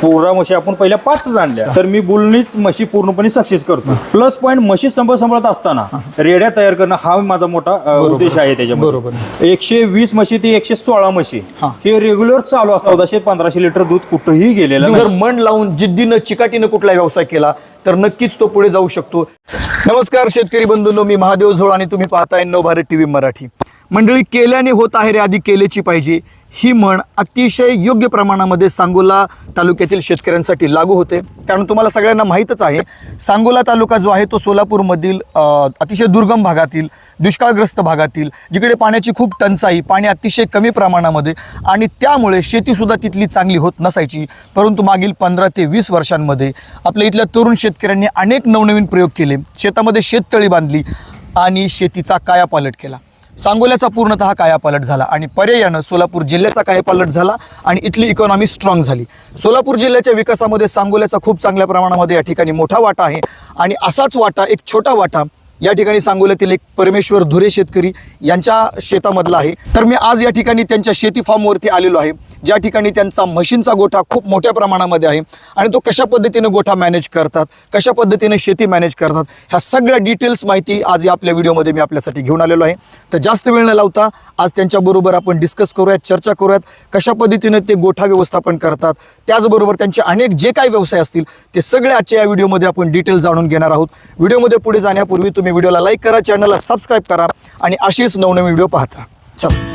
पोरा म्हशी आपण पहिल्या पाचच आणल्या तर मी बुलनीच म्हशी पूर्णपणे सक्सेस करतो. प्लस पॉईंट म्हशी सांभाळ सांभाळत असताना रेड्या तयार करणं हा माझा मोठा उद्देश आहे बरोबर. त्याच्यामध्ये एकशे वीस म्हशी ते एकशे सोळा म्हशी हा. हे रेग्युलर चालू असतात. चौदाशे पंधराशे लिटर दूध कुठंही गेलेलं जर मन लावून जिद्दीनं चिकाटीनं कुठला व्यवसाय केला तर नक्कीच तो पुढे जाऊ शकतो. नमस्कार शेतकरी बंधूंनो मी महादेव झोळ आणि तुम्ही पाहताय नव भारत टीव्ही मराठी. मंडळी केल्याने होत आहे रे आधी केलेची पाहिजे. ही म्हण अतिशय योग्य प्रमाणामध्ये सांगोला तालुक्यातील शेतकऱ्यांसाठी लागू होते. कारण तुम्हाला सगळ्यांना माहीतच आहे सांगोला तालुका जो आहे तो सोलापूरमधील अतिशय दुर्गम भागातील दुष्काळग्रस्त भागातील जिकडे पाण्याची खूप टंचाई पाणी अतिशय कमी प्रमाणामध्ये आणि त्यामुळे शेतीसुद्धा तिथली चांगली होत नसायची. परंतु मागील पंधरा ते वीस वर्षांमध्ये आपल्या इथल्या तरुण शेतकऱ्यांनी अनेक नवनवीन प्रयोग केले. शेतामध्ये शेततळी बांधली आणि शेतीचा कायापालट केला. सांगोल्याचा पूर्णतः कायापालट झाला आणि पर्यायानं सोलापूर जिल्ह्याचा कायापालट झाला आणि इथली इकॉनॉमी स्ट्रॉंग झाली. सोलापूर जिल्ह्याच्या विकासामध्ये सांगोल्याचा खूप चांगल्या प्रमाणामध्ये या ठिकाणी मोठा वाटा आहे. आणि असाच वाटा एक छोटा वाटा या ठिकाणी सांगोल्यातील एक परमेश्वर धुरे शेतकरी यांच्या शेतामधला आहे. तर मी आज या ठिकाणी त्यांच्या शेती फार्मवरती आलेलो आहे. ज्या ठिकाणी त्यांचा मशीनचा गोठा खूप मोठ्या प्रमाणामध्ये आहे आणि तो कशा पद्धतीने गोठा मॅनेज करतात कशा पद्धतीने शेती मॅनेज करतात ह्या सगळ्या डिटेल्स माहिती आज या आपल्या व्हिडिओमध्ये मी आपल्यासाठी घेऊन आलेलो आहे. तर जास्त वेळ न लावता आज त्यांच्याबरोबर आपण डिस्कस करूयात चर्चा करूयात कशा पद्धतीने ते गोठा व्यवस्थापन करतात त्याचबरोबर त्यांचे अनेक जे काही व्यवसाय असतील ते सगळे आजच्या या व्हिडिओमध्ये आपण डिटेल जाणून घेणार आहोत. व्हिडिओमध्ये पुढे जाण्यापूर्वी तुम्ही व्हिडिओला लाईक करा चॅनलला सबस्क्राईब करा आणि अशीच नवनवीन व्हिडिओ पाहत राहा. चला.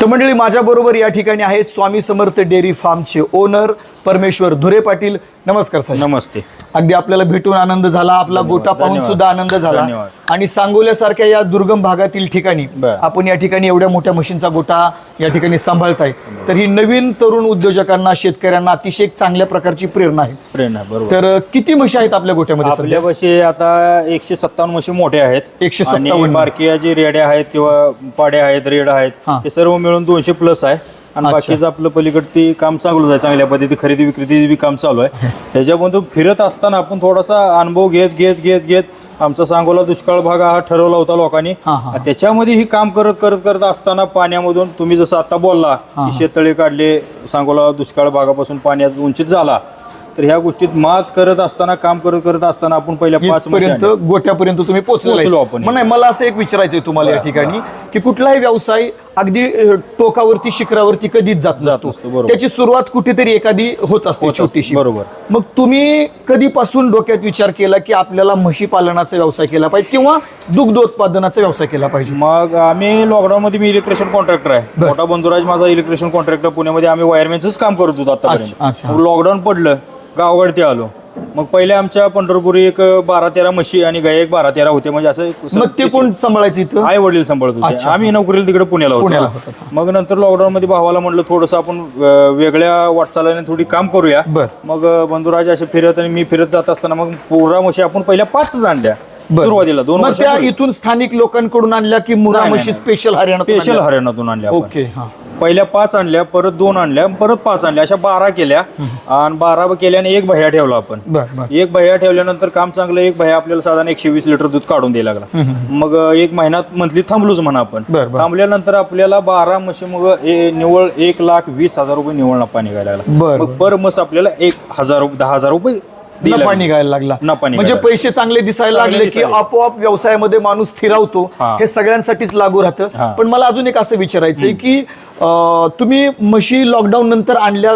तर मंडळी माझ्याबरोबर या ठिकाणी आहेत स्वामी समर्थ डेअरी फार्मचे ओनर परमेश्वर धुरे पाटील. नमस्कार साहेब. नमस्ते. अगदी आपल्याला भेटून आनंद झाला आपला गोटा पाहून. सुद्धा आनंद झाला. धन्यवाद. आणि सांगोल्यासारख्या या दुर्गम भागातील ठिकाणी बर. आपण या ठिकाणी एवढ्या मोठ्या मशीनचा गोटा या ठिकाणी सांभाळताय. तर ही नवीन तरुण उद्योजकांना शेतकऱ्यांना अतिशय चांगल्या प्रकारची प्रेरणा आहे. प्रेरणा बरोबर. तर किती म्हशी आहेत आपल्या गोट्यामध्ये आपल्या कशी आता एकशे सत्तावन्न म्हशी मोठ्या आहेत. 157. आणि बारकीया जे रेड्या आहेत किंवा पाड्या आहेत रेड आहेत हा. ते सर्व मिळून दोनशे प्लस आहे. आणि अच्छा. बाकीचं आपलं पलीकडे ते काम चांगलं आहे चांगल्या पद्धती खरेदी विक्रेती बी काम चालू आहे त्याच्यामधून फिरत असताना आपण थोडासा अनुभव घेत घेत घेत घेत आमचा सांगोला दुष्काळ भाग हा ठरवला होता लोकांनी हा, हा. त्याच्यामध्ये ही काम करत करत करत असताना पाण्यामधून तुम्ही जसं आता बोलला की शेततळे काढले सांगोला दुष्काळ भागापासून पाण्यात उंचीत झाला तर ह्या गोष्टीत मात करत असताना काम करत करत असताना आपण पहिल्या पाच पर्यंत. गोट्यापर्यंत तुम्ही पोहोचलो पोहोचलो आपण. नाही मला असं एक विचारायचंय तुम्हाला या बरं, ठिकाणी की कुठलाही व्यवसाय अगदी टोकावरती शिखरावरती कधीच जात जात नसतो. त्याची सुरुवात कुठेतरी एखादी होत असते छोटीशी. बरोबर. मग तुम्ही कधीपासून डोक्यात विचार केला की आपल्याला म्हशी पालनाचा व्यवसाय केला पाहिजे किंवा दुग्धोत्पादनाचा व्यवसाय केला पाहिजे? मग आम्ही लॉकडाऊन मध्ये मी इलेक्ट्रिशियन कॉन्ट्रॅक्टर आहे. मोठा बंधुराज माझा इलेक्ट्रिशियन कॉन्ट्रॅक्टर पुण्यामध्ये आम्ही वायरमॅनच काम करत होतो. आतापर्यंत. लॉकडाऊन पडलं गावाकडे आलो. मग पहिले आमच्या पंढरपुरी एक बारा तेरा म्हशी आणि गाय एक बारा तेरा होते म्हणजे असं मग ते कोण सांभाळायचं इथं आई वडील सांभाळत होते अच्छा. आम्ही नोकरीला तिकडे पुण्याला पुण्याला होतो होतात. मग नंतर लॉकडाऊन मध्ये भावाला म्हणलं थोडंसं आपण अं, वेगळ्या वाटचालीने थोडी काम करूया बर. मग अं, बंधुराज असे फिरत आणि मी फिरत जात असताना मग पोरा म्हशी आपण पहिल्या पाचच आणल्या बर. सुरुवातीला दोन मग त्या वर्ष इथून स्थानिक लोकांकडून आणल्या की मुरा नाही, म्हशी नाही. स्पेशल हरियाणा स्पेशल हरियाणातून आणल्या आपण. ओके हा पहिल्या पाच आणल्या परत दोन आणल्या परत पाच आणल्या अशा बारा केल्या. आणि बारा केल्याने एक भैया ठेवला आपण. एक भैया ठेवल्यानंतर काम चांगलं एक भैया आपल्याला साधारण एकशे वीस लिटर दूध काढून द्यायला लागला. मग एक महिन्यात मंथली थांबलोच म्हणा आपण. थांबल्यानंतर आपल्याला बारा म्हशी मग निव्वळ एक लाख वीस हजार रुपये निव्वळ नफा निघायला लागला. मग पर मस आपल्याला एक हजार रुपये दहा हजार रुपये नफा. निघायला लागला नफा म्हणजे निघायला. पैसे चांगले दिसायला चांगले लागले की दिसायला. आपोआप व्यवसायामध्ये माणूस स्थिरावतो हा. हे सगळ्यांसाठीच लागू राहतं हा. पण मला अजून एक असं विचारायचंय की अं, तुम्ही म्हशी लॉकडाऊन नंतर आणल्या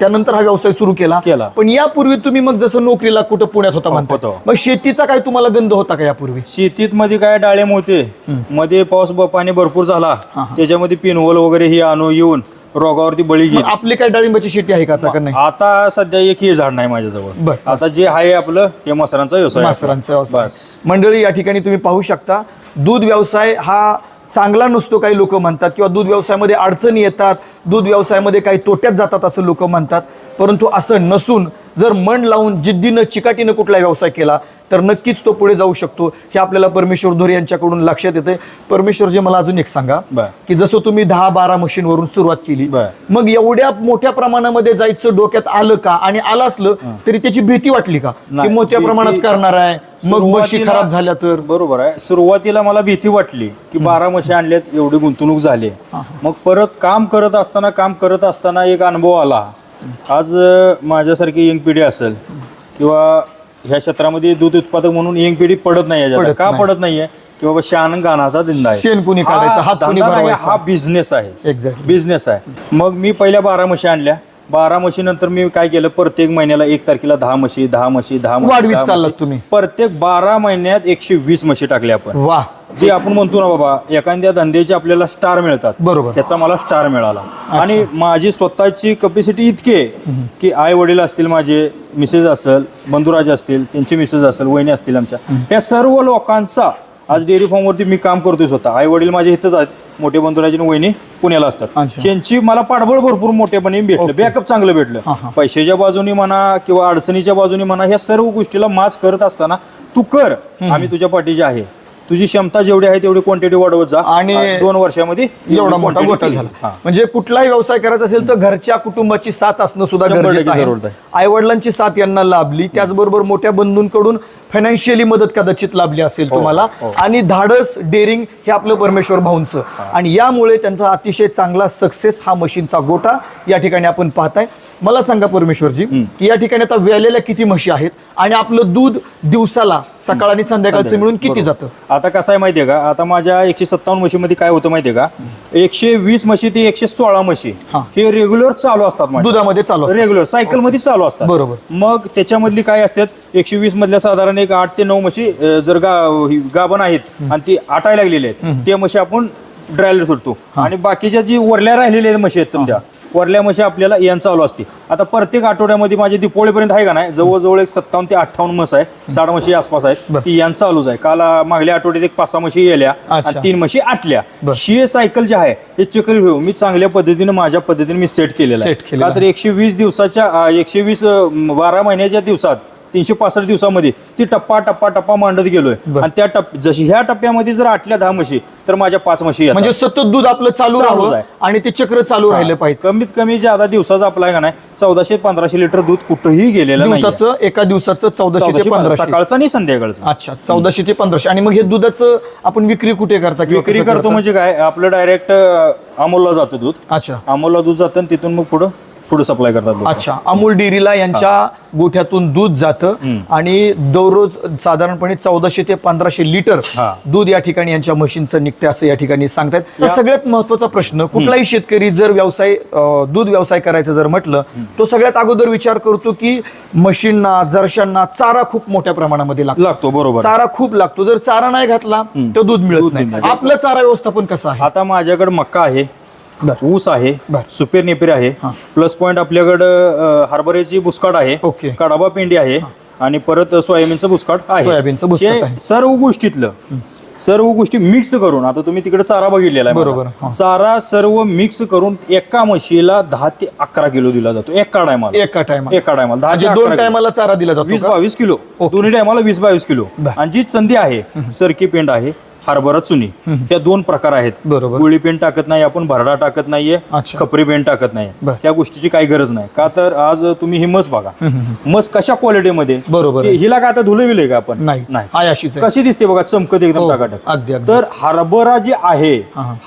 त्यानंतर हा व्यवसाय सुरू केला केला. पण यापूर्वी तुम्ही मग जसं नोकरीला कुठं पुण्यात होता म्हणता होतो. मग शेतीचा काय तुम्हाला गंध होता का यापूर्वी शेतीत मध्ये काय डाळिंब होते मध्ये पाऊस ब- पाणी भरपूर झाला त्याच्यामध्ये पिनवल वगैरे ही आणू येऊन रोगावरती बळी मग घेत आपली काय डाळिंबाची शेती आहे का आता का नाही? आता सध्या एकही झाड नाही माझ्याजवळ. बर. आता जे आहे आपलं हे मसरांचा व्यवसाय आहे आपला. व्यवसाय. बस. मंडळी या ठिकाणी तुम्ही पाहू शकता दूध व्यवसाय हा चांगला नसतो काही लोक म्हणतात किंवा दूध व्यवसायामध्ये अडचणी येतात दूध व्यवसायामध्ये काही तोट्यात जातात असं लोक म्हणतात परंतु असं नसून जर मन लावून जिद्दीनं चिकाटीनं कुठला व्यवसाय केला तर नक्कीच तो पुढे जाऊ शकतो. हे आपल्याला परमेश्वर धोरे यांच्याकडून लक्षात येते परमेश्वरजी मला अजून एक सांगा. की जसं तुम्ही दहा बारा मशीनवरून सुरुवात केली. मग एवढ्या मोठ्या प्रमाणामध्ये जायचं डोक्यात आलं का? आणि आलं असलं तरी त्याची भीती वाटली का? की मोठ्या प्रमाणात करणार आहे मग सुरुवातीला- खराब झाल्या तर? बरोबर आहे. सुरुवातीला मला भीती वाटली की बारा म्हशी आणल्यात एवढी गुंतवणूक झाली. मग परत काम करत असताना काम करत असताना एक अनुभव आला. आज माझ्यासारखी यंग पिढी असेल किंवा ह्या क्षेत्रामध्ये दूध उत्पादक म्हणून यंग पिढी पडत नाही याच्यात. पडत का नाही. पडत नाहीये? की बाबा शान गाणाचा धंदा आहे. शेण कुणी काढायचं, हा हात कुणी धंदा नाही, भरवायचा. हा बिझनेस आहे. एक्झॅक्टली बिझनेस आहे. मग मी पहिल्या बारा म्हशी आणल्या. बारा म्हशी नंतर मी काय केलं? प्रत्येक महिन्याला एक तारखेला दहा म्हशी दहा म्हशी दहा म्हशी, वाढवीत दहा चाललात म्हशी. तुम्ही. प्रत्येक बारा महिन्यात एकशे वीस म्हशी टाकल्या आपण. वा. जे आपण म्हणतो ना बाबा एखाद्या धंद्याचे आपल्याला स्टार मिळतात. बरोबर. त्याचा मला स्टार मिळाला. आणि माझी स्वतःची कपॅसिटी इतकी आहे की आई वडील असतील माझे मिसेस असेल बंधुराज असतील त्यांचे मिसेस असेल वहिनी असतील आमच्या. या सर्व लोकांचा आज डेअरी फार्मवरती मी काम करतोय स्वतः. आई वडील माझे इथंच आहेत. मोठे आणि वहिनी पुण्याला असतात. अच्छा. त्यांची मला पाठबळ भरपूर मोठेपणी भेटलं. बॅकअप चांगलं हा, हा. भेटलं पैशाच्या बाजूने म्हणा किंवा अडचणीच्या बाजूने म्हणा ह्या सर्व गोष्टीला मास करत असताना तू कर. आम्ही तुझ्या पाठीचे आहे. तुझी क्षमता जेवढी आहे तेवढी क्वांटिटी वाढवत जा. आणि दोन वर्षामध्ये एवढा एवढी मोठा quantity केली. झाला. हा. म्हणजे कुठलाही व्यवसाय करायचा असेल तर घरच्या कुटुंबाची साथ असणं सुद्धा शंभर गरजेचं टक्के जरूर आहे आहे. आई वडिलांची साथ यांना लाभली. त्याचबरोबर मोठ्या बंधूंकडून फायनान्शियली मदत कदाचित लाभली असेल तुम्हाला. हो. आणि धाडस डेअरिंग हे आपलं परमेश्वर भाऊंचं. आणि यामुळे त्यांचा अतिशय चांगला सक्सेस हा मशीनचा गोटा या ठिकाणी आपण पाहताय. मला सांगा परमेश्वरजी की या ठिकाणी आता व्यालेल्या किती म्हशी आहेत आणि आपलं दूध दिवसाला सकाळ आणि संध्याकाळचं मिळून किती. जातं? आता कसं आहे माहितीये का? आता माझ्या एकशे सत्तावन्न म्हशीमध्ये काय होतं माहितीये का? एकशे वीस म्हशी ते एकशे सोळा म्हशी हा. रेग्युलर चालू असतात माझ्या. दुधामध्ये चालू असतं. रेग्युलर सायकलमध्ये चालू असतात. बरोबर. मग त्याच्यामधली काय असतात? एकशे वीस मधल्या साधारण एक आठ ते नऊ म्हशी अं, जर गा ही गाभण आहेत आणि ती आटायला लागलेली आहेत ते म्हशी आपण ड्रायलर सोडतो. आणि बाकीच्या जी वरल्या राहिलेल्या आहेत म्हशी आहेत समजा वरल्या म्हशी आपल्याला यान चालू असते. आता प्रत्येक आठवड्यामध्ये माझी दीपोळीपर्यंत आहे का नाही? जवळजवळ एक सत्तावन्न ते अठ्ठावन्न म्हस आहे. साठ म्हशी आसपास आहेत. ती यान चालूच आहे. काल मागल्या आठवड्यात एक पाच सहा म्हशी गेल्या. आणि तीन म्हशी आटल्या. ही सायकल जी आहे हे चक्रव्यूह मी चांगल्या पद्धतीने माझ्या पद्धतीने मी सेट केलेलं आहे. का तर एकशे वीस दिवसाच्या एकशे वीस बारा महिन्याच्या दिवसात तीनशे पासष्ट दिवसामध्ये ती टप्पा टप्पा टप्पा मांडत गेलोय. बरं. आणि त्या जशी ह्या टप्प्यामध्ये जर आटल्या दहा म्हशी तर माझ्या पाच म्हशी येतात. म्हणजे सतत दूध आपलं चालू चालूच राहावं आहे. आणि ते चक्र चालू राहिलं पाहिजे. कमीत कमी ज्यादा दिवसाचा आपला आहे का नाही चौदाशे पंधराशे लिटर दूध कुठंही गेलेलं नाही दिवसाचं एका दिवसाचं चौदाशे ते पंधराशे. सकाळचं आणि संध्याकाळचं. अच्छा चौदाशे ते पंधराशे. आणि मग हे दुधाचं आपण विक्री कुठे करता किंवा विक्री कसं करतो करता? म्हणजे काय आपलं डायरेक्ट अमोलला जातं दूध. अच्छा. अमोलला दूध जातं आणि तिथून मग पुढं पुढे सप्लाय करतात. अच्छा अमूल डेअरीला यांच्या गोठ्यातून दूध जातं आणि दररोज साधारणपणे चौदाशे ते पंधराशे लिटर. दूध या ठिकाणी यांच्या मशीनचं निघते असं या ठिकाणी सांगतायत. तर सगळ्यात महत्त्वाचा प्रश्न कुठलाही शेतकरी जर व्यवसाय दूध व्यवसाय करायचा जर म्हटलं तो सगळ्यात अगोदर विचार करतो की म्हशींना जरशांना चारा खूप मोठ्या प्रमाणामध्ये लागतो. लागतो बरोबर. चारा खूप लागतो. जर चारा नाही घातला तर दूध मिळत नाही. आपलं चारा व्यवस्थापन कसं आहे? आता माझ्याकडे मक्का आहे. बरं. ऊस आहे बर. सुपेर नेपेर आहे हा. प्लस पॉइंट आपल्याकडं हरभऱ्याची बुसकाट आहे. कडाबा पेंडी आहे आणि परत सोयाबीनचं बुसकाट आहे सोयाबीनचं बुसकाट हे. सर्व गोष्टीतलं सर्व गोष्टी मिक्स करून आता तुम्ही तिकडे चारा बघितलेला आहे बरोबर. चारा सर्व मिक्स करून एका म्हशीला दहा ते अकरा किलो दिला जातो एका टायमाला एका टायमा एका टायमाला दहा ते म्हणजे अकरा दोन किलो. टायमाला चारा दिला जातो वीस का? बावीस किलो दोन्ही टायमाला वीस बावीस किलो बर. आणि जी संधी आहे सरकी पेंड आहे हरभरा चुनी. ह्या दोन प्रकार आहेत. गुळी पेंड टाकत नाही आपण भरडा टाकत नाहीये. खपरी पेंड टाकत नाही. या गोष्टीची काही गरज नाही. का तर आज तुम्ही ही मस बघा. मस कशा क्वालिटीमध्ये बरोबर की. हिला काय आता धुलविले का आपण? नाही कशी दिसते बघा चमकत एकदम हो, टाकाटक. तर हरभरा जे आहे.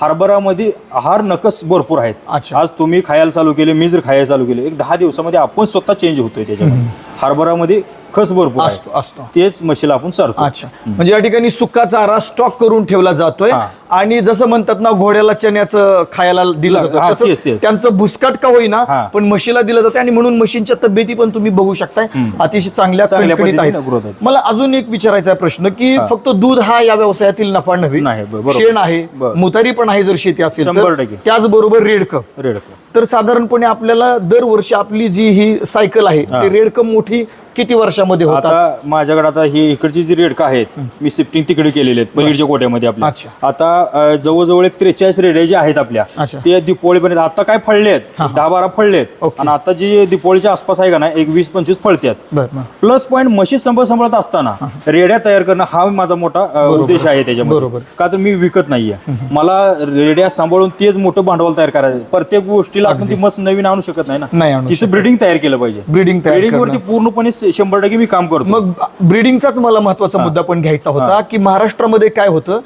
हरभरामध्ये आहार नकस भरपूर आहेत. आज तुम्ही खायला चालू केले मी जर खायला चालू केले एक दहा दिवसामध्ये आपण स्वतः चेंज होतोय त्याच्यामध्ये. हरभरामध्ये खस भरपूर आहे. असतो असतो. तेच म्हशीला आपण चारतो. अच्छा. म्हणजे या ठिकाणी सुका चारा स्टॉक करून ठेवला जातोय. हा. आणि जसं म्हणतात ना घोड्याला चण्याचं खायला दिलं हा, जातं. तेच, तसं तेच. त्यांचं भुसकाट का होईना हा. पण म्हशीला दिलं जातं आणि म्हणून म्हशींच्या तब्येती पण तुम्ही बघू शकताय. अतिशय चांगल्या चांगल्या खणखणीत पद्धतीनं growth आहेत. मला अजून एक विचारायचा आहे प्रश्न की फक्त दूध हा या व्यवसायातील नफा नाही, ब- बरोबर. शेण आहे बरं. मुतारी पण आहे जर शेती असेल शंभर तर टक्के. त्याचबरोबर रेडकं. रेडको. तर साधारणपणे आपल्याला दरवर्षी आपली जी ही सायकल आहे ती रेडकम मोठी किती वर्षामध्ये होतात? आता माझ्याकडे आता ही इकडची जी रेडका आहेत मी शिफ्टिंग तिकडे केलेले आहेत पलीकडच्या कोट्यामध्ये आपल्या. अच्छा. आता अं, जवळजवळ एक त्रेचाळीस रेड्या जे आहेत आपल्या अच्छा. ते दिपोळीपर्यंत आता काय फळले आहेत दहा बारा फळले आहेत ओके. आणि आता जी दिपोळीच्या आसपास आहे का ना एक वीस पंचवीस बर बर. प्लस पॉईंट म्हशी संभाळ सांभाळत असताना रेड्या तयार करणं हा माझा मोठा अ, उद्देश आहे त्याच्यामध्ये. का तर मी विकत नाहीये. मला रेड्या सांभाळून तेच मोठं भांडवल तयार करायचं प्रत्येक गोष्टीला आपण ती मस नवीन आणू शकत नाही नाही ना आणू तिचं ब्रिडिंग तयार केलं पाहिजे. ब्रीडिंग तयार ब्रिडिंग वरती. पूर्णपणे शंभर टक्के मी काम करतो. मग ब्रिडिंगचाच मला महत्त्वाचा मुद्दा पण घ्यायचा होता की महाराष्ट्रामध्ये काय होतं?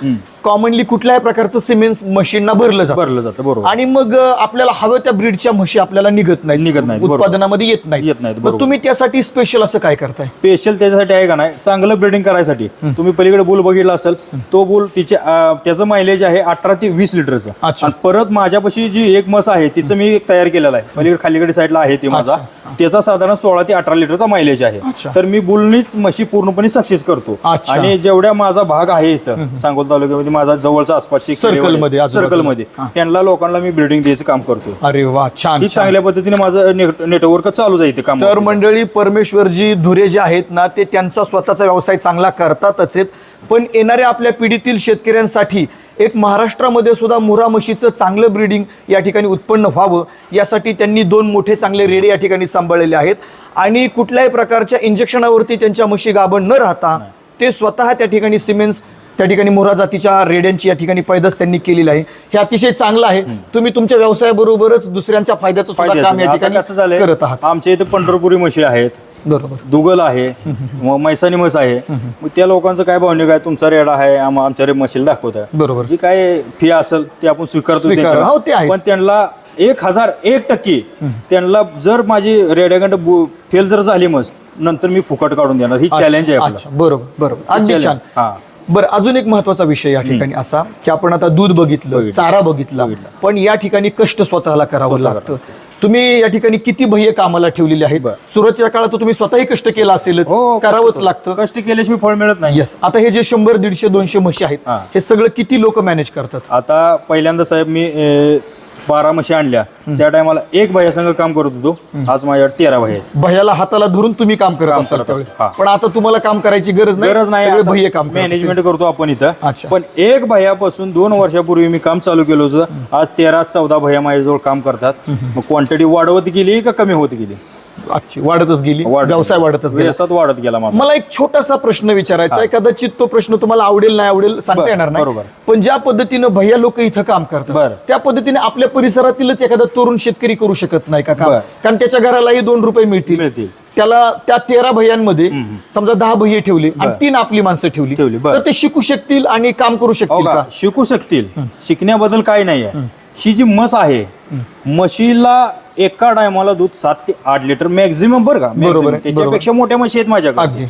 कॉमनली कुठल्याही प्रकारचं सिमेंट मशीनना भरलं जातं. भरलं जातं बरोबर. आणि मग आपल्याला हवं त्या ब्रीडच्या म्हशी आपल्याला निघत नाहीत. निघत बरोबर. उत्पादनामध्ये येत नाहीत. येत बरोबर. तुम्ही त्यासाठी स्पेशल असं काय करताय? स्पेशल त्याच्यासाठी आहे का नाही? चांगलं ब्रिडिंग करायसाठी. तुम्ही पलीकडे बुल बघितला असेल तो बुल तिच्या त्याचं मायलेज आहे अठरा ते वीस लिटरचं. आणि परत माझ्यापाशी जी एक मस आहे तिचं मी तयार केलेलं आहे. पलीकडे खालीकडे साईडला आहे ते माझा त्याचा साधारण सोळा ते अठरा लिटरचा मायलेज आहे. तर मी बुलनीच म्हशी पूर्णपणे सक्सेस करतो. आणि जेवढ्या माझा भाग आहे इथं सांगोल तालुक्यामध्ये माझा जवळचा आसपासची Circle मध्ये, आजूबाजूला. सर्कलमध्ये. त्यांना लोकांना मी ब्रिडिंग द्यायचं काम करतो अरे वा छान ही छान. चांगल्या पद्धतीने माझं नेटवर्क चालू जाईल काम तर मंडळी परमेश्वरजी धुरे जे आहेत ना ते त्यांचा स्वतःचा व्यवसाय चांगला करतातच आहेत. पण येणाऱ्या आपल्या पिढीतील शेतकऱ्यांसाठी एक महाराष्ट्रामध्ये सुद्धा मुरा म्हशीचं चांगलं ब्रीडिंग या ठिकाणी उत्पन्न व्हावं यासाठी त्यांनी दोन मोठे चांगले रेडे या ठिकाणी सांभाळलेले आहेत. आणि कुठल्याही प्रकारच्या इंजेक्शनावरती त्यांच्या म्हशी गाभण न राहता ते स्वतः त्या ठिकाणी सिमेंट्स त्या ठिकाणी मोरा जातीच्या रेड्यांची या ठिकाणी पैदास त्यांनी केलेली आहे. हे अतिशय चांगलं आहे. तुम्ही तुमच्या व्यवसायाबरोबरच दुसऱ्यांच्या फायद्याचं सुद्धा काम या ठिकाणी कसं झालंय? करत आहात. आमच्या इथे पंढरपुरी म्हशी आहेत. बरोबर. दुगल आहे. मग मैसानी म्हस आहे. मग त्या लोकांचं काय भावनिक आहे? तुमचा रेडा आहे. आम- आमच्या रे म्हशीला दाखवत आहे बरोबर. जी काय फी असेल ते आपण स्वीकारतो स्वीकार- त्यांच्याकडे. हो, ते आहेच. पण त्यांना एक हजार एक टक्के त्यांना जर माझी रेड्याकडं फेल जर झाली मग नंतर मी फुकट काढून देणार. ही चॅलेंज आहे आपलं. अच्छा. बरोबर बरोबर. अगदी challenge. छान. हा. बरं अजून एक महत्त्वाचा विषय या ठिकाणी असा की आपण आता दूध बघितलं. चारा बघितला पण या ठिकाणी कष्ट स्वतःला करावं लागतं. तुम्ही या ठिकाणी किती भय्य कामाला ठेवलेले आहेत. सुरुवातीच्या काळात तुम्ही स्वतःही कष्ट केला असेलच. हो करावंच लागतं. कष्ट केल्याशिवाय फळ मिळत नाही. येस आता हे जे शंभर दीडशे दोनशे म्हशी आहेत हा. सगळं किती लोक मॅनेज करतात? आता पहिल्यांदा साहेब मी बारा म्हशी आणल्या त्या टायमाला एक भैया संघ काम करत होतो. आज माझ्याकडे तेरा भैया आहेत. भयाला हाताला धरून तुम्ही काम करत काम असाल करत त्यावेळेस. असतो. हा. पण आता तुम्हाला काम करायची गरज नाही गरज नाही. सगळे काम करत मॅनेजमेंट करतो आपण अच्छा. इथं पण एक भैयापासून दोन वर्षापूर्वी मी काम चालू केलं होतं. आज तेरा चौदा भैया माझ्याजवळ काम करतात. मग क्वांटिटी वाढवत गेली का कमी होत गेली. अच्छी वाढतच गेली व्यवसाय वाढतच गेला. व्यवसायात वाढत गेला माझा. मला एक छोटासा प्रश्न विचारायचा आहे. कदाचित तो प्रश्न तुम्हाला आवडेल नाही आवडेल सांगता बरं, येणार नाही. बरोबर. पण ज्या पद्धतीनं भैया लोक इथं काम करतात बरं. त्या पद्धतीने आपल्या परिसरातीलच एखादा तरुण शेतकरी करू शकत नाही का काम? बरं. कारण त्याच्या घरालाही दोन रुपये मिळतील. मिळतील. त्याला त्या तेरा भैयांमध्ये समजा दहा भैये ठेवले आणि तीन आपली माणसं ठेवली ठेवली, बरं. तर ते शिकू शकतील आणि काम करू हो शकतील का? का? शिकू शकतील. शिकण्याबद्दल काही नाही आहे ही जी म्हस आहे म्हशीला एका टायमाला दूध सात ते आठ लिटर मॅक्झिमम बरं का? बरोबर. आहे, त्याच्यापेक्षा मोठ्या म्हशी आहेत अगदी. माझ्याकडे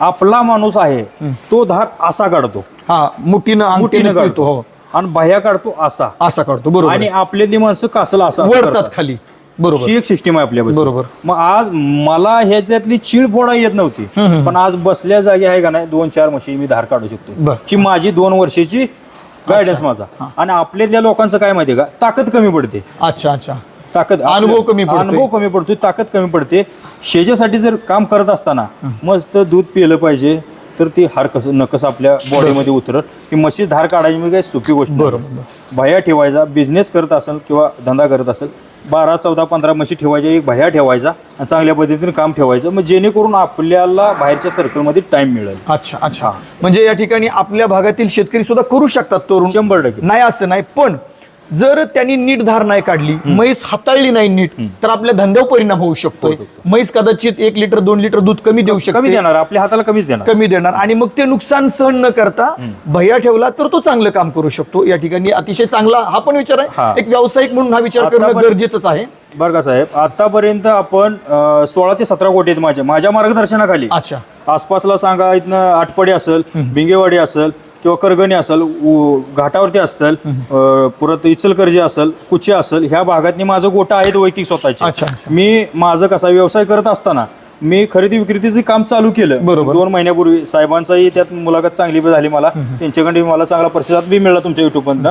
आपला माणूस आहे तो धार असा काढतो. हा मुठीनं अंगठीनं मुठीनं काढतो. हो. आणि बाह्या काढतो असा. असा काढतो बरोबर आणि आहे. आपले माणसं कासला असं असं वळतात करतात. खाली. बरोबर. ही एक सिस्टीम आहे आपल्या बरोबर. मग आज मला ह्याच्यातली चीड फोडा येत नव्हती. पण आज बसल्या जागी आहे का नाही दोन चार म्हशी मी धार काढू शकतो. बर. ही माझी दोन वर्षाची गायडन्स माझा. आणि आपल्यातल्या लोकांचं काय माहितीये का? ताकद कमी पडते. अच्छा अच्छा. ताकद अनुभव कमी. अनुभव कमी पडतोय ताकद कमी पडते. शेजासाठी जर काम करत असताना मस्त दूध पिलं पाहिजे तर ती हार कसं नकस आपल्या बॉडीमध्ये उतरत ही म्हशी धार काढायची म्हणजे काही सोपी गोष्ट. बरोबर. भया ठेवायचा बिझनेस करत असेल किंवा धंदा करत असेल बारा चौदा पंधरा म्हशी ठेवायच्या एक भया ठेवायचा आणि चांगल्या पद्धतीने काम ठेवायचं मग जेणेकरून आपल्याला बाहेरच्या सर्कलमध्ये टाइम मिळेल. अच्छा अच्छा. म्हणजे या ठिकाणी आपल्या भागातील शेतकरी सुद्धा करू शकतात तरुण. शंभर टक्के. नाही असं नाही पण जर त्यांनी नीट धार नाही काढली म्हैस हाताळली नाही नीट तर आपल्या धंद्यावर परिणाम होऊ होतो. म्हैस कदाचित एक लिटर दोन लिटर दूध कमी देऊ कमी शकते देणार आपल्या हाताला कमीच देणार. कमी देणार. आणि मग ते नुकसान सहन न करता भैया ठेवला तर तो चांगलं काम करू शकतो. या ठिकाणी अतिशय चांगला हा पण विचार आहे. एक व्यावसायिक म्हणून हा विचार करणं गरजेचंच आहे. बरं का साहेब आतापर्यंत आपण सोळा ते सतरा कोटी आहेत माझ्या. माझ्या मार्गदर्शनाखाली. अच्छा. आसपासला सांगा इथनं आटपडी असेल बिंगेवाडी असेल किंवा करगणी असेल उ- घाटावरती असेल अं, परत इचलकरजी असेल कुचे असेल ह्या भागातनी माझं गोटा आहेत वैयक्तिक स्वतःचे. अच्छा. मी माझं कसा व्यवसाय करत असताना मी खरेदी विक्रीचं काम चालू केलं. बरोबर. दोन महिन्यापूर्वी साहेबांचाही त्यात मुलाखत चांगली झाली मला. त्यांच्याकडे मला चांगला प्रतिसाद बी मिळाला तुमच्या युट्यूब मधनं.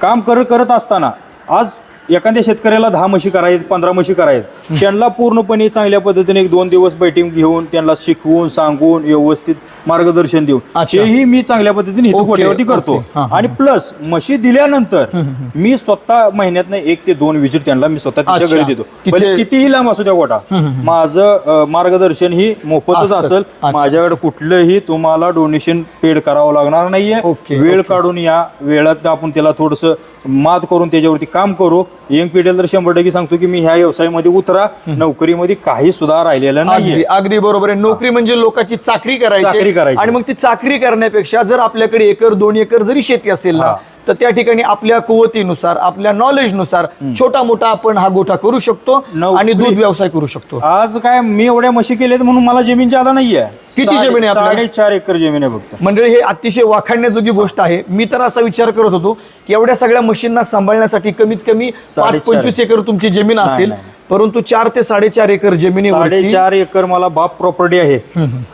काम करत करत असताना आज एखाद्या शेतकऱ्याला दहा म्हशी करायत पंधरा म्हशी करायत त्यांना पूर्णपणे चांगल्या पद्धतीने एक दोन दिवस बैठक घेऊन त्यांना शिकवून सांगून व्यवस्थित मार्गदर्शन देऊन अच्छा. हेही मी चांगल्या पद्धतीने ओके, गोट्यावरती करतो ओके. हा, हा. आणि प्लस म्हशी दिल्यानंतर मी स्वतः महिन्यात एक ते दोन विजिट त्यांना मी स्वतः तिच्या अच्छा. घरी देतो किती- भले कितीही लांब असू द्या गोटा माझं अं, मार्गदर्शन ही मोफतच असतंच. असेल अच्छा. माझ्याकडे कुठलंही तुम्हाला डोनेशन पेड करावं लागणार नाहीये ओके, वेळ ओके. काढून या वेळात आपण त्याला थोडस मात करून त्याच्यावरती काम करू यंग पिढीला तर शंभर टक्के सांगतो की मी ह्या व्यवसायामध्ये उतरा नोकरीमध्ये काही सुद्धा राहिलेलं अगदी नाहीये अगदी बरोबर आहे नोकरी म्हणजे लोकांची चाकरी करायची चाकरी करायची. आणि मग ती चाकरी करण्यापेक्षा जर आपल्याकडे एकर दोन एकर जरी शेती असेल ना हा. तर त्या ठिकाणी आपल्या कुवतीनुसार आपल्या नॉलेजनुसार छोटा मोठा आपण हा गोठा करू शकतो आणि दूध व्यवसाय करू शकतो. आज काय मी एवढ्या म्हशी केल्यात म्हणून मला जमीन जादा नाहीये. किती जमीन आहे? साडेचार एकर जमीन आहे फक्त. मंडळी हे अतिशय वाखाणण्याजोगी गोष्ट आहे. मी तर असा विचार करत होतो की एवढ्या सगळ्या मशीनना सांभाळण्यासाठी कमीत कमी पाच. पंचवीस एकर तुमची जमीन असेल. परंतु चार ते साडेचार एकर जमिनीवरती साडेचार एकर मला बाप प्रॉपर्टी आहे.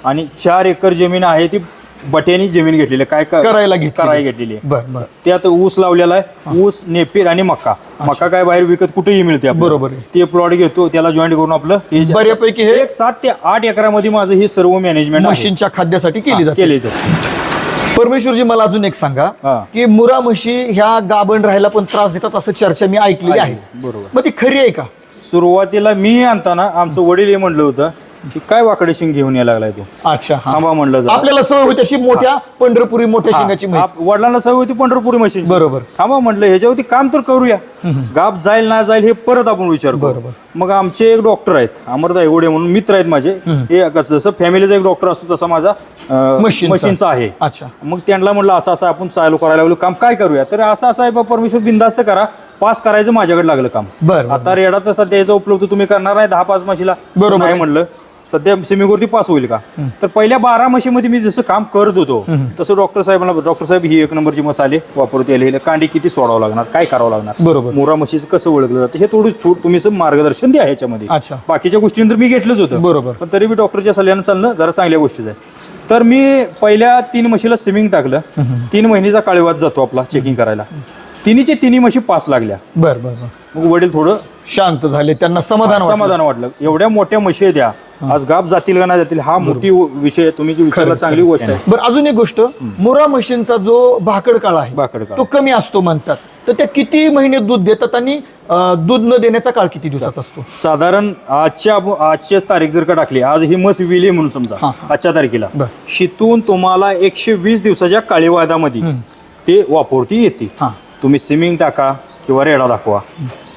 आणि चार एकर जमीन आहे ती बट्यानी जमीन घेतलेली आहे. काय क- करायला घेतलेली. करायला घेतलेली आहे. बर बर. त्यात ऊस लावलेला आहे. ऊस नेपीर आणि मक्का मक्का काय बाहेर विकत कुठेही मिळते आपल्याला. बरोबर आहे. ते प्लॉट घेतो त्याला जॉईंट करून आपलं हे जे- बऱ्यापैकी हे- एक सात ते आठ एकरामध्ये माझं हे सर्व मॅनेजमेंट मशीनच्या खाद्यासाठी केली जाते. केले जाते. परमेश्वरजी मला अजून एक सांगा हा. की मुरा म्हशी ह्या गाभण राहायला पण त्रास देतात असं चर्चा मी ऐकलेली आहे. बरोबर. मग ती खरी आहे का? सुरुवातीला मी आणताना आमचं वडील हे म्हणलं होतं की काय वाकडे शिंग घेऊन यायला लागलाय तू? अच्छा हा. थांबा म्हणलं जरा. आपल्याला सवय होती अशी मोठ्या पंढरपुरी मोठ्या हा, शिंगाची म्हैस. आप- वडिलांना सवय होती पंढरपुरी मशीन बरोबर. थांबा म्हटलं ह्याच्यावरती काम तर करूया. गाप जाईल ना जाईल हे परत आपण विचार करू. बरोबर. मग आमचे एक डॉक्टर आहेत अमर दायगोडे म्हणून मित्र आहेत माझे. हे कसं जसं फॅमिलीचा एक डॉक्टर असतो तसा माझा अं, मशीनचा. मशीनचा आहे. अच्छा. मग त्यांना म्हटलं असं असं आपण चालू करायला लागलो. काम काय करूया? तर असं असं आहे बा परमेश्वर बिंदास्त करा. पास करायचं माझ्याकडे लागलं काम. बरं, बरं. आता रेडा तर सध्या याचा उपलब्ध तुम्ही करणार नाही दहा पाच म्हशीला. बरोबर नाही. म्हणलं. सध्या सिमीवरती पास होईल का? तर पहिल्या बारा म्हशीमध्ये मी जसं काम करत होतो तसं डॉक्टर साहेबांना डॉक्टर साहेब ही एक नंबरची मसाले वापरत यायला कांडी किती सोडावं लागणार? काय करावं लागणार? बरोबर. मोरा म्हशीचं कसं ओळखलं जातं? हे थोडं तुम्ही मार्गदर्शन द्या ह्याच्यामध्ये. बाकीच्या गोष्टींतर मी घेतलंच होतं. बरोबर. पण तरी मी डॉक्टरच्या सल्ल्यानं चालणं जरा चांगल्या गोष्टीच आहे. तर मी पहिल्या तीन म्हशीला स्विमिंग टाकलं. तीन महिन्याचा काळेवाद जातो आपला चेकिंग करायला. तिन्हीचे तिन्ही म्हशी पास लागल्या. बर बर मग वडील थोडं शांत झाले त्यांना समाधान. समाधान वाटलं. एवढ्या मोठ्या म्हशी त्या आज गाप जातील का नाही जातील हा मोठी विषय. तुम्ही जी विचारला चांगली गोष्ट आहे. बरं अजून एक गोष्ट. मुरा म्हशींचा जो भाकड काळ आहे. तो कमी असतो म्हणतात. तर त्या किती महिने दूध देतात आणि दूध न देण्याचा काळ किती दिवसाचा असतो? साधारण आजच्या आजच्या तारीख जर का टाकली आज ही मस विली म्हणून समजा आजच्या तारखेला. शितून तुम्हाला एकशे वीस दिवसाच्या काळीवादामध्ये ते वापरती येते. तुम्ही स्विमिंग टाका किंवा रेडा दाखवा.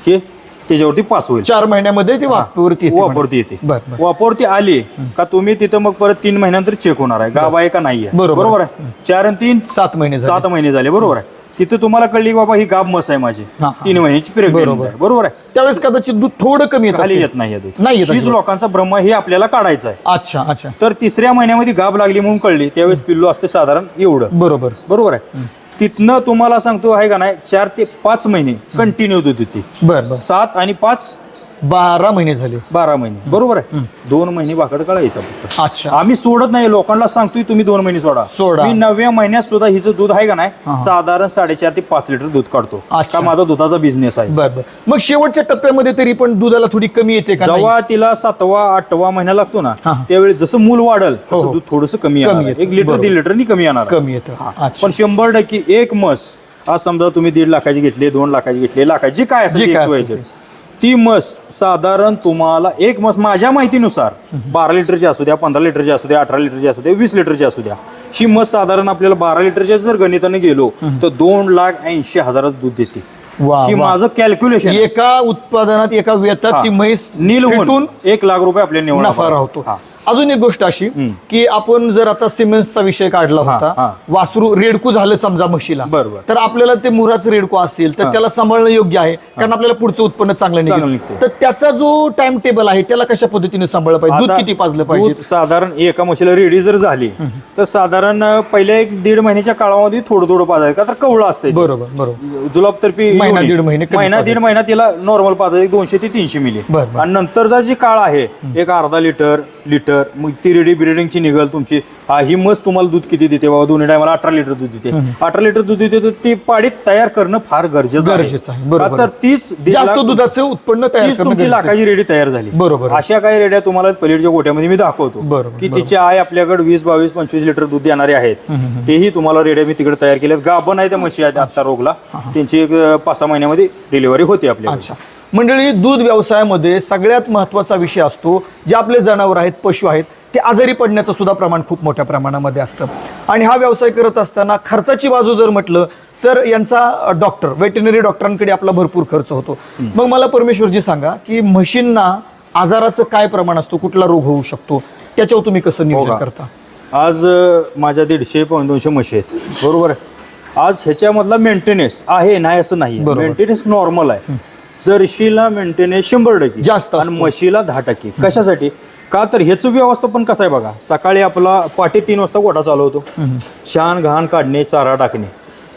हे त्याच्यावरती पास होईल. चार महिन्यामध्ये ते वापरती येते वापरती येते. वापरती आली का तुम्ही तिथं मग परत तीन महिन्यानंतर चेक होणार आहे. गाव आहे का नाही बरोबर. आहे? चार आणि तीन? सात महिने. सात महिने झाले. बरोबर आहे. तिथं तुम्हाला कळली की बाबा ही गाब मस आहे माझी. तीन महिन्याची पिरियड बरोबर. आहे. बरोबर आहे. त्यावेळेस कदाचित दूध थोडं कमी खाली. येत नाही हीच. लोकांचा ब्रह्म हे आपल्याला काढायचं आहे. अच्छा अच्छा. तर तिसऱ्या महिन्यामध्ये गाब लागली म्हणून कळली. त्यावेळेस पिल्लू असते साधारण एवढं. बरोबर. बरोबर आहे. तिथनं तुम्हाला सांगतो आहे का नाही चार ते पाच महिने कंटिन्यू दूध होती बर बर. सात आणि पाच बारा महिने झाले बारा महिने बरोबर आहे दोन महिने भाकड काढायचा फक्त अच्छा आम्ही सोडत नाही लोकांना सांगतोय तुम्ही दोन महिने सोडा सोडा. मी नवव्या महिन्यात सुद्धा हिचं दूध आहे का नाही साधारण साडेचार ते पाच लिटर दूध काढतो अच्छा. का माझा दुधाचा बिझनेस आहे बर बर मग शेवटच्या टप्प्यामध्ये तरी पण दुधाला थोडी कमी येते का नाही? जेव्हा तिला सातवा आठवा महिना लागतो ना हा. त्यावेळी जसं मूल वाढल हो, तसं हो. दूध थोडंसं कमी येणार आहे. एक लिटर बरोबर. दीड लिटरनी कमी येणार आहे. कमी येतं हा. अच्छा पण शंभर टक्के एक मस आज समजा तुम्ही दीड लाखाची घेतली दोन लाखाची घेतली लाखाची जी काय जी असेल काय XYZ. असेल ते. ती मस साधारण तुम्हाला एक मस माझ्या माहितीनुसार बारा लिटरची असू द्या पंधरा लिटरची असू द्या अठरा लिटरची असू द्या वीस लिटरची असू द्या. ही मस साधारण आपल्याला बारा लिटरच्या जर गणिताने गेलो तर दोन लाख ऐंशी हजाराचं दूध देते. ही. माझं कॅल्क्युलेशन एका उत्पादनात एका वेतात ती म्हैस नील होऊन एक लाख रुपये आपल्याला निवड नफा राहतो. अजून एक गोष्ट अशी की आपण जर आता सिमेंटचा विषय काढला होता. वासरू रेडकू झालं समजा म्हशीला. तर आपल्याला ते मुराचं रेडकू असेल तर त्याला सांभाळणं योग्य आहे कारण आपल्याला पुढचं उत्पन्न चांगलं निघेल. तर त्याचा जो टाइम टेबल आहे त्याला कशा पद्धतीने सांभाळलं पाहिजे? दूध किती पाजलं दूध पाहिजे साधारण एका म्हशीला रेडी जर झाली तर साधारण पहिल्या एक दीड महिन्याच्या काळामध्ये थोडं थोडं पाजायचं का तर कवळं असते बरोबर बरोबर. जुलाब तर्फे महिना, दीड महिने महिना दीड. महिना तिला नॉर्मल पाजायचं दोनशे ते तीनशे मिली. आणि नंतरचा जी काळ आहे एक अर्धा लिटर लिटर मग ती रेडी ब्रिडिंगची निघल तुमची. हा, ही म्हस तुम्हाला दूध किती देते बाबा? दोन्ही टायमाला अठरा लिटर दूध देते. अठरा लिटर दूध देते तर ती पाडीत तयार करणं फार गरजेचं गरजेचं आहे, बरोबर. तर दीड जास्त लाख- दुधाचं उत्पन्न तयार करणं तुमची गरजेचं आहे. लाखाची रेडी तयार झाली. बरोबर. अशा काही रेड्या तुम्हाला पलीकडच्या गोट्यामध्ये मी दाखवतो. बरोबर, की तिची आय आपल्याकडे वीस बावीस पंचवीस लिटर दूध देणारे आहेत. तेही तुम्हाला रेड्या मी तिकडे तयार केल्यात. गाभण आहे त्या म्हशी आहेत आत्ता रोगला. त्यांची एक अं, पाच सहा महिन्यामध्ये डिलिव्हरी होते आपल्याकडे. अच्छा. मंडळी दूध व्यवसायामध्ये सगळ्यात महत्त्वाचा विषय असतो जे आपले जनावर आहेत पशु आहेत ते आजारी पडण्याचं सुद्धा प्रमाण खूप मोठ्या प्रमाणामध्ये असतं. आणि हा व्यवसाय करत असताना खर्चाची बाजू जर म्हटलं तर यांचा डॉक्टर वेटनरी डॉक्टरांकडे आपला भरपूर खर्च होतो. मग मला परमेश्वरजी सांगा की म्हशींना आजाराचं काय प्रमाण असतो कुठला रोग होऊ शकतो त्याच्यावर तुम्ही कसं नियोजन का? करता? आज माझ्या दीडशे पाऊण दोनशे म्हशी आहेत. बरोबर आहे? आज ह्याच्यामधला मेंटेनन्स आहे नाही असं नाही. मेंटेनन्स नॉर्मल आहे. जर्शीला मेंटेनन्स शंभर टक्के. जास्त आणि म्हशीला दहा टक्के. कशासाठी? का तर ह्याचं व्यवस्थापन कसं आहे बघा? सकाळी आपला पाटे तीन वाजता गोठा चालू होतो. शान घाण काढणे चारा टाकणे.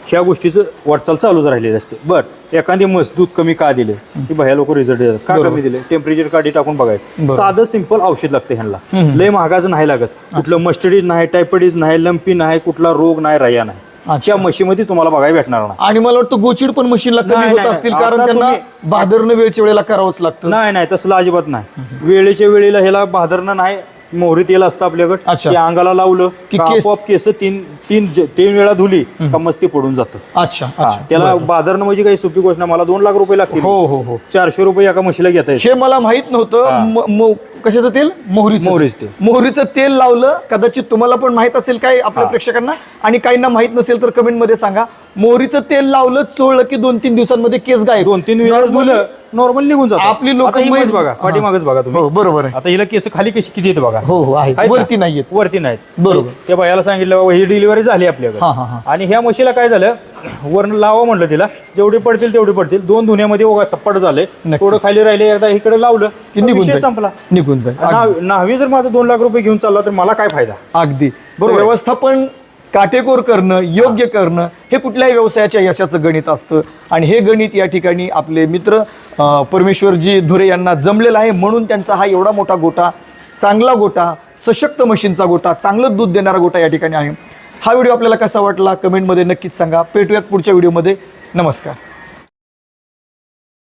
ह्या गोष्टीचं वाटचाल चालूच राहिलेली असते. बर एखादी म्हस दूध कमी का दिले? की भया लोक रिझल्ट देतात. का. कमी दिले? टेम्परेचर काढी टाकून बघायचं. साधं सिंपल औषध लागतं ह्यांना. लय महागाचं नाही लागत. कुठलं मस्टडीज नाही टायपडीज नाही लंपी नाही कुठला रोग नाही रया नाही. त्या म्हशीमध्ये तुम्हाला बघायला भेटणार नाही. आणि मला वाटतं गोचिड पण मशीनला कमी नाही, होत नाही, असतील नाही. कारण आता त्यांना तुम्ही- बादरनं वेळच्या वेळेला करावंच लागतं. नाही नाही तसलं अजिबात नाही. वेळेच्या वेळेला ह्याला भादरणं नाही मोहरी तेल असतं आपल्याकडे. अच्छा. ते अंगाला लावलं की का केस- आपोआप केस तीन तीन ज- तीन वेळा धुली का मस्ती पडून जातं. अच्छा हा, अच्छा. त्याला भादरणं म्हणजे काही सोपी गोष्ट नाही. मला दोन लाख रुपये लागतील. हो हो हो. चारशे रुपये एका म्हशीला घेता येईल हे मला माहीत नव्हतं. म- म- कशाचं तेल? मोहरीचं. मोहरीचं तेल. मोहरीचं तेल लावलं कदाचित तुम्हाला पण माहीत असेल काय आपल्या प्रेक्षकांना? आणि काहींना माहीत नसेल तर कमेंटमध्ये सांगा. मोहरीचं तेल लावलं चोळलं की दोन तीन दिवसांमध्ये केस गायब. दोन तीन Normally- धुलं नॉर्मल निघून जातं. आपली लोकं आता ही म्हैस बघा हा. पाठीमागच बघा तुम्ही. हो बरोबर आहे. आता हिला केस खाली कशी किती येते बघा? हो हो आहे आहेत वरती का? नाहीयेत. वरती नाहीत. बरोबर. त्या बायाला सांगितलं बाबा ही डिलिव्हरी झाली आपल्याकडे. हा हा हा. आणि ह्या म्हशीला काय झालं? वरण लावा म्हणलं तिला. जेवढी पडतील तेवढी पडतील. दोन धुण्यामध्ये ओघा सप्पाट झाले नक्कीच. थोडं खाली राहिले एकदा इकडे लावलं की निघून विषय जाईल. संपला. निघून जाईल. न्हावी जर माझं दोन लाख रुपये घेऊन चालला तर मला काय फायदा? अगदी. बरोबर. व्यवस्थापन काटेकोर करणं योग्य करणं हे कुठल्याही व्यवसायाच्या यशाचं गणित असतं. आणि हे गणित या ठिकाणी आपले मित्र अं, परमेश्वरजी धुरे यांना जमलेलं आहे. म्हणून त्यांचा हा एवढा मोठा गोटा चांगला गोटा सशक्त मशीनचा गोटा चांगलं दूध देणारा गोटा या ठिकाणी आहे. हा व्हिडिओ आपल्याला कसा वाटला कमेंटमध्ये नक्कीच सांगा. भेटूयात पुढच्या व्हिडिओमध्ये. नमस्कार.